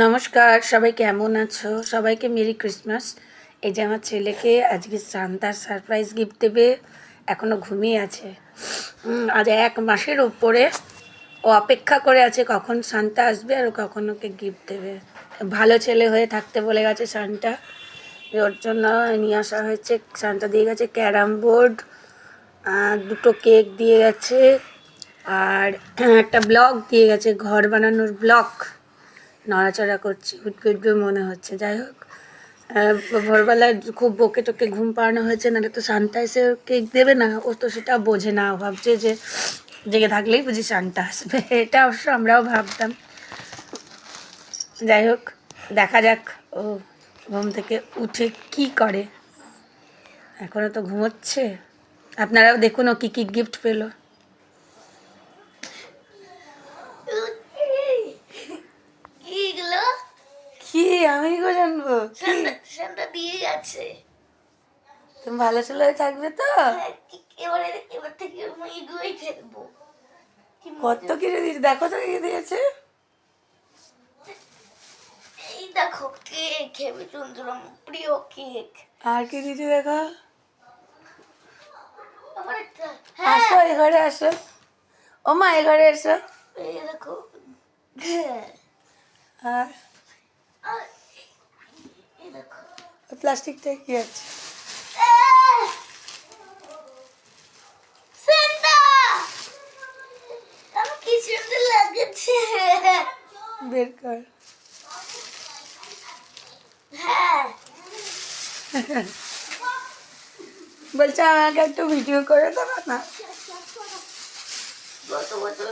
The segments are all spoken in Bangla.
নমস্কার, সবাই কেমন আছো? সবাইকে মেরি ক্রিসমাস। এই যে আমার ছেলেকে আজকে সান্তার সারপ্রাইজ গিফট দেবে এখনও ঘুমিয়ে আছে। আজ এক মাসের উপরে ও অপেক্ষা করে আছে কখন সান্তা আসবে আর কখন ওকে গিফট দেবে। ভালো ছেলে হয়ে থাকতে বলে গেছে সান্টা ওর জন্য নিয়ে আসা হয়েছে, সান্তা দিয়ে গেছে ক্যারাম বোর্ড দুটো কেক দিয়ে গেছে, আর একটা ব্লক দিয়ে গেছে, ঘর বানানোর ব্লক নড়াচড়া করছি উদ্ভিদ্য মনে হচ্ছে। যাই হোক আহ, ভোরবেলায় খুব বকে টকে ঘুম পাড়ানো হয়েছে নাহলে তো এসে কেক দেবে না। ও তো সেটা বোঝে না ভাবছে যে জেগে থাকলেই বুঝি শান্তা আসবে। এটা অবশ্য আমরাও ভাবতাম। যাই হোক দেখা যাক ও ঘুম থেকে উঠে কি করে। এখনও তো ঘুমোচ্ছে। আপনারাও দেখুন ও কী কী গিফট পেল এগুলো কি গো জানব সান্তা দিয়ে গেছে। তুমি ভালো ছেলে থাকবে তো? হ্যাঁ, কি- এবারে এবার থেকে আমি এগুলোই খেলব কি কত। কিছু দিয়েছে? দেখো তো কি দিয়েছে। এই দেখো কেক হেবি সুন্দর প্রিয় কেক। আর কি দিয়েছে দেখো? একটা হ্যাঁ। আসো এ ঘরে আসো। ও মা এ ঘরে এসো। এই দেখো হ্যাঁ। আর আর প্লাস্টিকটা কি আছে বের কর। হ্যাঁ। বলছে আমাকে একটু ভিডিও করে দেবো না? গত বছর?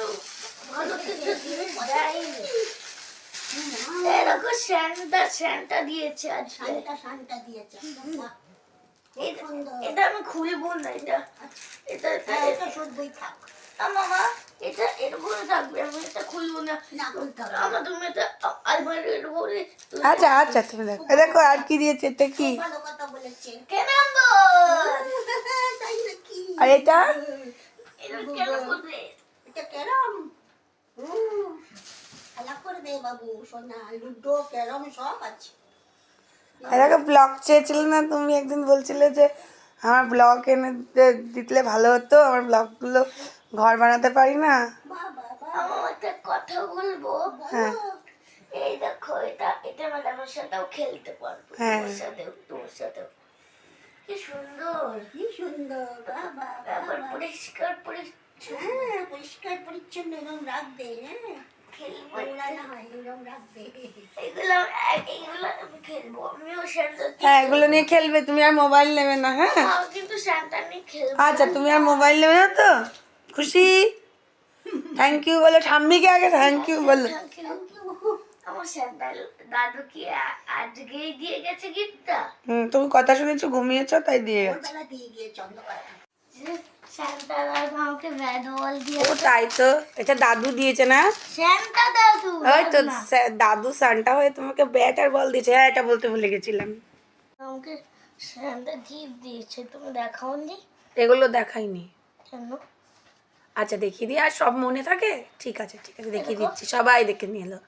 এরকম স্যান্টা স্যান্টা দিয়েছে আজ শান্তা শান্তা দিয়েছে। এটা এটা আমি খুলবো না এটা এটা এটা হ্যাঁ, শুদ্ধই থাক। মামা এটা এর উপরে থাকবে আমি এটা খুলবো না। আমার তুমি এটা আচ্ছা আচ্ছা তুমি দেখো। দেখো আর কি দিয়েছে এটা কি? ভালো কথা বলেছে। কেন আনব? তাই নাকি? আর এটা? এটা কেন করবে খেলা করবে বাবু সোনা লুডো ক্যারম সব আছে। এটাকে ব্লগ চেয়েছিলে না তুমি একদিন বলছিলে যে আমার ব্লগ এনে ভালো হতো আমার ব্লগগুলো ঘর বানাতে পারি না। একটা কথা বলব? হ্যাঁ। এই দেখো এটা এটা ম্যাডামের সাথেও খেলতে পারব হ্যাঁ। সাথেও তোমার সাথেও। কি সুন্দর। কি সুন্দর বাবা আবার পরিষ্কার পরিচ্ছন্ন হ্যাঁ পরিষ্কার পরিচ্ছন্ন এরকম রাখবে হ্যাঁ। না হয়, এগুলো নিয়ে খেলবে, তুমি আর মোবাইল নেবে না হ্যাঁ? আচ্ছা তুমি আর মোবাইল নেবে না তো? খুশি? থ্যাংক ইউ বলো, ঠাম্মিকে আগে থ্যাংক ইউ বলো। তুমি কথা শুনেছো, ঘুমিয়েছ, তাই দিয়ে গেছে ও তাই তো। এটা দাদু দিয়েছে না? দাদু ওই তো দাদু সানটা হয়ে তোমাকে ব্যাট আর বল দিয়েছে। হ্যাঁ এটা বলতে ভুলে গেছিলাম। আমাকে শান্তা গিফট দিয়েছে। তুমি দেখাওনি এগুলো দেখাইনি। কেন? আচ্ছা দেখিয়ে দিই। আর সব মনে থাকে? ঠিক আছে ঠিক আছে দেখিয়ে দিচ্ছি। সবাই দেখে নিয়ে এলো।